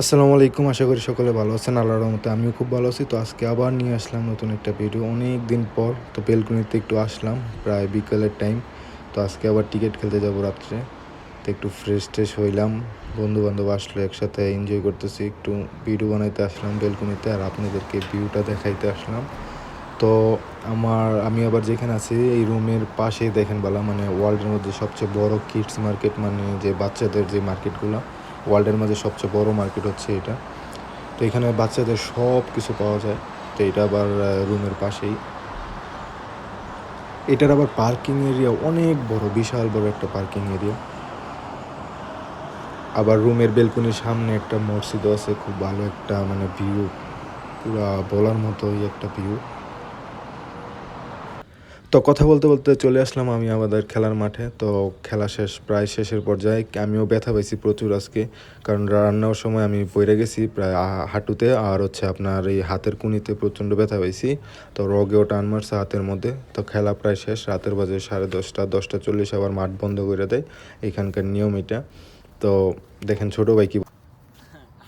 আসসালামু আলাইকুম, আশা করি সকলে ভালো আছেন, আল্লাহর রহমতে আমিও খুব ভালো আছি। তো আজকে আবার নিয়ে আসলাম নতুন একটা ভিডিও অনেক দিন পর তো বেলকুনিতে একটু আসলাম, প্রায় বিকালের টাইম তো আজকে আবার টিকিট খেলতে যাব রাত্রে। তো একটু ফ্রেশ ট্রেশ হইলাম বন্ধু বান্ধব আসলো একসাথে এনজয় করতেছি। একটু ভিডিও বানাইতে আসলাম বেলকুনিতে আর আপনাদেরকে ভিউটা দেখাইতে আসলাম। তো আমার, আমি আবার যেখানে আছি, এই রুমের পাশেই দেখেন বলা মানে ওয়ার্ল্ডের মধ্যে সবচেয়ে বড় কিডস মার্কেট মানে যে বাচ্চাদের যে মার্কেটগুলো ওয়ার্ল্ডের মাঝে সবচেয়ে বড় মার্কেট হচ্ছে এটা। তো এখানে বাচ্চাদের সব কিছু পাওয়া যায়। তো এটা আবার রুমের পাশেই। এটার আবার পার্কিং এরিয়া অনেক বড়, বিশাল বড় একটা পার্কিং এরিয়া। আবার রুমের বেলকনির সামনে একটা মসজিদও আছে, খুব ভালো একটা মানে ভিউ পুরা বলার মতোই একটা ভিউ তো কথা বলতে বলতে চলে আসলাম আমি আমাদের খেলার মাঠে। তো খেলা শেষ, প্রায় শেষের পর্যায়ে আমিও ব্যথা পাইছি প্রচুর আজকে। কারণ রান্নার সময় আমি পড়ে গেছি প্রায় হাঁটুতে আর হচ্ছে আপনার এই হাতের কুনিতে প্রচণ্ড ব্যথা পাইছি। তো রগেও টান মারছে হাতের মধ্যে। তো খেলা প্রায় শেষ, রাতের বাজে সাড়ে দশটা দশটা চল্লিশ আবার মাঠ বন্ধ করে দেয় এখানকার নিয়ম এটা। তো দেখেন ছোটো ভাই কি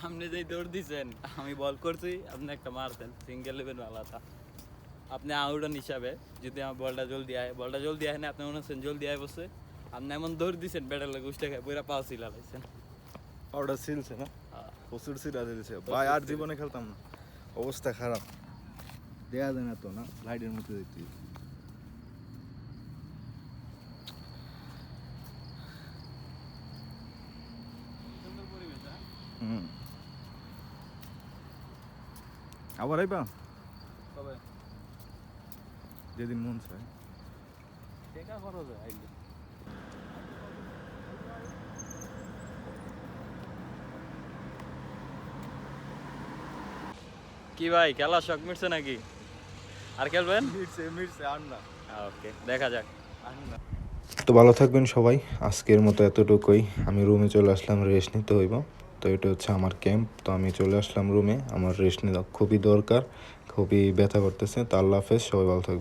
আপনি যেই দৌড় দিছেন, আমি বল করছি, আপনি একটা মারতেন সিঙ্গেল লেভেল আলাদা আপনি আউট রান হিসাবে যদি আমার বলটা জলদি আয় বলটা জলদি আয় না আপনি মনে হচ্ছেন জলদি আয় বসে। আপনি এমন দৌড় দিছেন ব্যাটার লাগে উষ্টা খায় পুরা পাও সিলা লাইছেন। ওটা সিলছে না? প্রচুর সিলা দিয়েছে ভাই আর জীবনে খেলতাম না। অবস্থা খারাপ। দেয়া যায় না তো না? লাইটের মধ্যে দেখতে হুম। আবার আইবা? তবে যেদিন মন চায়। টেকা খরচ হয় আইলে। কি ভাই খেলা শখ মিটছে নাকি? আর খেলবেন? মিটছে মিটছে আর না। ওকে দেখা যাক। আর না। তো ভালো থাকবেন সবাই আজকের মতো এতটুকুই। আমি রুমে চলে আসলাম রেস্ট নিতে হইব। তো এটা হচ্ছে আমার ক্যাম্প। তো আমি চলে আসলাম রুমে। আমার রেস্ট নেওয়া খুবই দরকার খুবই ব্যথা করতেছে। তো আল্লাহ হাফেজ সবাই ভালো থাকবে